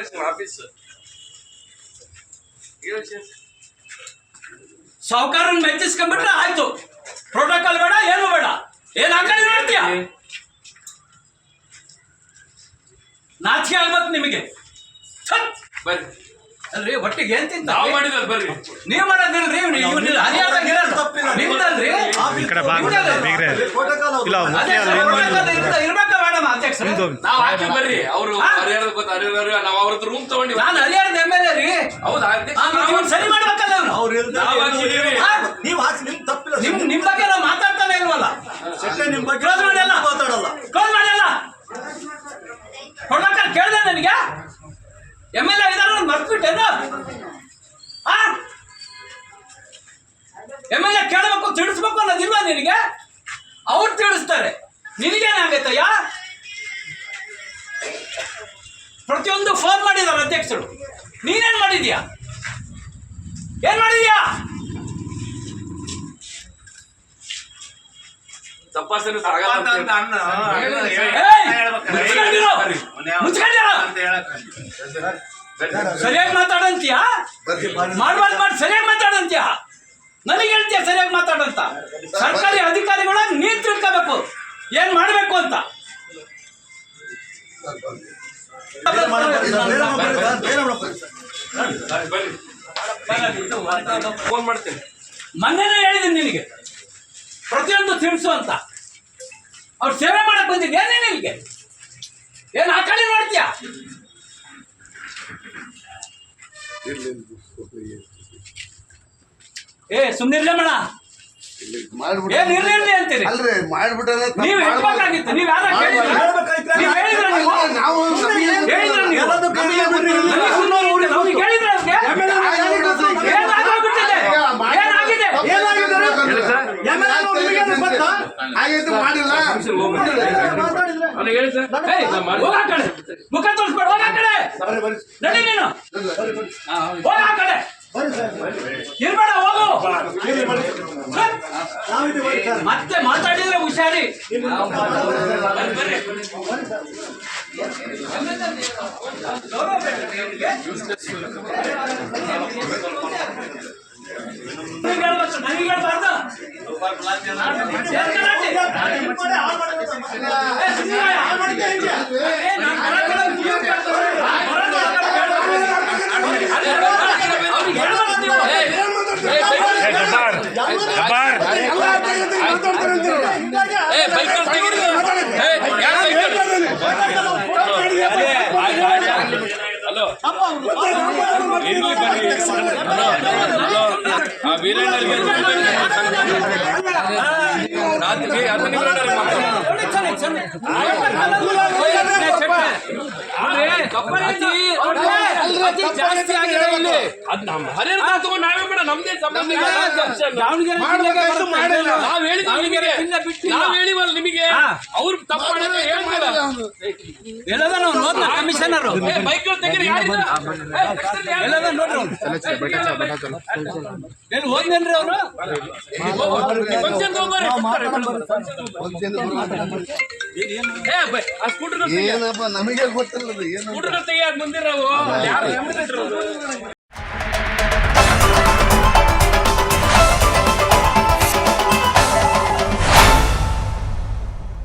Office ಸಾಹುಕಾರನ್ ಮೆಚ್ಚಿಸ್ಕೊಂಡ್ಬಿಟ್ರೆ ಆಯ್ತು. Protocol ಬೇಡ ಏನು ಬೇಡ. ಏನ್ ಹಾಕಿ ನೋಡ್ತೀಯ? ನಾಚಿಕೆ ಆಗ್ಬೇಕು ನಿಮಗೆ. ಅಲ್ರಿ ಒಟ್ಟಿಗೆ ಏನ್ ತಿಂತ? ಬರ್ರಿ. ನೀವ್ ಮಾಡೋದಿಲ್ರಿ ನೀವು ನಿಮ್ದಲ್ರಿ? ಇಲ್ಲ ಇರ್ಬೇಕ ಮೇಡಮ್ ಅಧ್ಯಕ್ಷರು ನಾವ್ ಹಾಕಿ ಬರ್ರಿ. ಅವರು ಹಾ? ಹರಿಹರದ ಗೊತ್ತ ಹರಿಹರ ನಾವ್ ಅವ್ರದ್ದು ರೂಮ್ ತಗೊಂಡಿವಿ ನಾನು ಹರಿಯಾಣದ ಎಂ ಎಲ್ ರೀ. ಹೌದಾ? ಅಧ್ಯಕ್ಷ? ಸರಿ ಮಾಡ್ಬೇಕಲ್ಲ ಅವ್ರು. ನಾವ್ ಹಾಕಿ ನಿಮ್ ತಪ್ಪಿಲ್ಲ. ನಿಮ್ ನಿಮ್ ಬಗ್ಗೆ ನಾವು ಮಾತಾಡ್ತಾನೆ ಇಲ್ವಲ್ಲ? ಸೆಟ್ಲೆ ನಿಮ್ ಬಗ್ಗೆ ಕ್ಲೋಸ್ ಮಾಡಿ ಅಲ್ಲ ಮಾತಾಡಲ್ಲ? ಕ್ಲೋಸ್ ಮಾಡಿ ಕೇಳ್ದೆ ನನಗೆ? ಎಂ ಎಲ್ ಎ ಇದಾರ ಮರ್ತ್ಬಿಟ್ಟೆ ಮರ್ತ್ಬಿಟ್ಟೇನು ಆ? ಎಂ ಎಲ್ ಎ ಕೇಳಬೇಕು ತಿಳಿಸ್ಬೇಕು ಅನ್ನೋದಿಲ್ವಾ ನಿನಗೆ? ಅವ್ರು ತಿಳಿಸ್ತಾರೆ. ನಿನಗೇನಾಗತ್ತಯ್ಯ ಪ್ರತಿಯೊಂದು ಫೋನ್ ಮಾಡಿದಾರೆ ಅಧ್ಯಕ್ಷರು. ನೀನೇನ್ ಮಾಡಿದ್ಯಾ? ಏನ್ ಮಾಡಿದ್ಯಾ? ತಪಾಸಣೆ! ಸರಿಯಾಗಿ ಮಾತಾಡಂತೀಯ? ಮಾಡ್ಬಾರ್ದು ಮಾಡಿ ಸರಿಯಾಗಿ ಮಾತಾಡಂತೀಯ? ನನಗೆ ಹೇಳ್ತೀಯ ಸರಿಯಾಗಿ ಮಾತಾಡಂತ ಸರ್ಕಾರಿ ಅಧಿಕಾರಿಗಳಾಗಿ ನೀನ್ ತಿಳ್ಕೋಬೇಕು. ಏನ್ ಮಾಡ್ಬೇಕು ಅಂತ? ಫೋನ್ ಮಾಡ್ತೀನಿ ಮೊನ್ನೆನೇ ಹೇಳಿದ್ದೀನಿ ನಿನಗೆ. ಪ್ರತಿಯೊಂದು ತಿಳಿಸು ಅಂತ. ಅವ್ರು ಸೇವೆ ಮಾಡಕ್ ಬಂದಿದ್ದೆ ಏನೇ ಇಲ್ಲಿಗೆ? ಏನ್ ಆ ಕಡೆ ನೋಡ್ತೀಯ? ಏ ಸುಮ್ನಿರ್ಲೆ ಮೇಡ ಏನ್ ಇರ್ಲಿ ಇರ್ಲಿ ಅಂತೀರಿ? ಅಲ್ರಿ ನೀವ್ ಹೇಳ್ಬೇಕಾಗಿತ್ತು ನೀವ್ ಯಾರ ಮಾಡಿಲ್ಲ. ಮುಖ ತೋರಿಸ್ಬೇಡ ಹೋಗ ಕಡೆ. ಬರ್ರಿ, ಬರ್ರಿ. ನಡಿ ನೀನು. ಹೋಗ ಆ ಕಡೆ. ಇರ್ಬೇಡ ಹೋಗು. ಮತ್ತೆ ಮಾತಾಡಿದ್ರೆ ಹುಷಾರಿ. ನನಗೆ ಹೇಳ್ಬೇಕು, ನನಗೆ ಹೇಳ್ಬಾರ್ದು ಏನ್ ಗಲಾಟೆ? ಏ, ಸುಮ್ನೆ ಹಾಳ್ ಮಾಡಿದ್ದೆ ಹಿಂಗೆ. ಏ, ನಾನ್ ಬರಕ್ಕಿಲ್ಲ, ನೀವು ಕೇಳ್ತಾರೆ. ನಾನ್ ಬರಕ್ಕಿಲ್ಲ, ಕೇಳ್ತಾರೆ. ಅವ್ನಿಗೆ ಹೇಳ್ಬೇಕು ನೀವು. ಏ, ಜಬ್ಬಾರ್ ಜಬ್ಬಾರ್ ಏ ಬೈಕ್ ತೆಗೀರಿ ಏ ಯಾರು ಬೈಕ್ ಹಲೋ ಇರ್ಲಿ ಬರ್ರಿ ಹಲೋ ಹಲೋ ಆ ವೀರೇಂದ್ರಗೆ ರಾತ್ರಿ ಅದನ್ನ ವೀರೇಂದ್ರಗೆ ಮಾತಾಡೋಣ ಜಾಸ್ತಿ ಆಗಿದೆ ಇಲ್ಲಿ ಅದ್ ನಮ್ಮ ಹರಿಹರ ತಗೊಂಡು ನಾವೇ ಬೇಡ ನಮ್ದೇ ಸಂಬಂಧ ಇಲ್ಲ. ನಾವ್ ಹೇಳಿದ್ವಿ ನಿಮಗೆ. ನಾವ್ ಹೇಳಿವಲ್ಲ ನಿಮಗೆ. ಅವ್ರು ತಪ್ಪು ಕಮಿಷನರ್? ಎಲ್ಲದ ನೋಡ್ರಿ ಏನು ಹೋದ್ನೇನ್ರಿ ಅವರು? ಏನಪ್ಪ ನಮಗೆ ಗೊತ್ತಿಲ್ಲ ಏನು ಸ್ಕೂಟರ್ ತೆಗಿಯಾಕ ಬಂದಿರೋ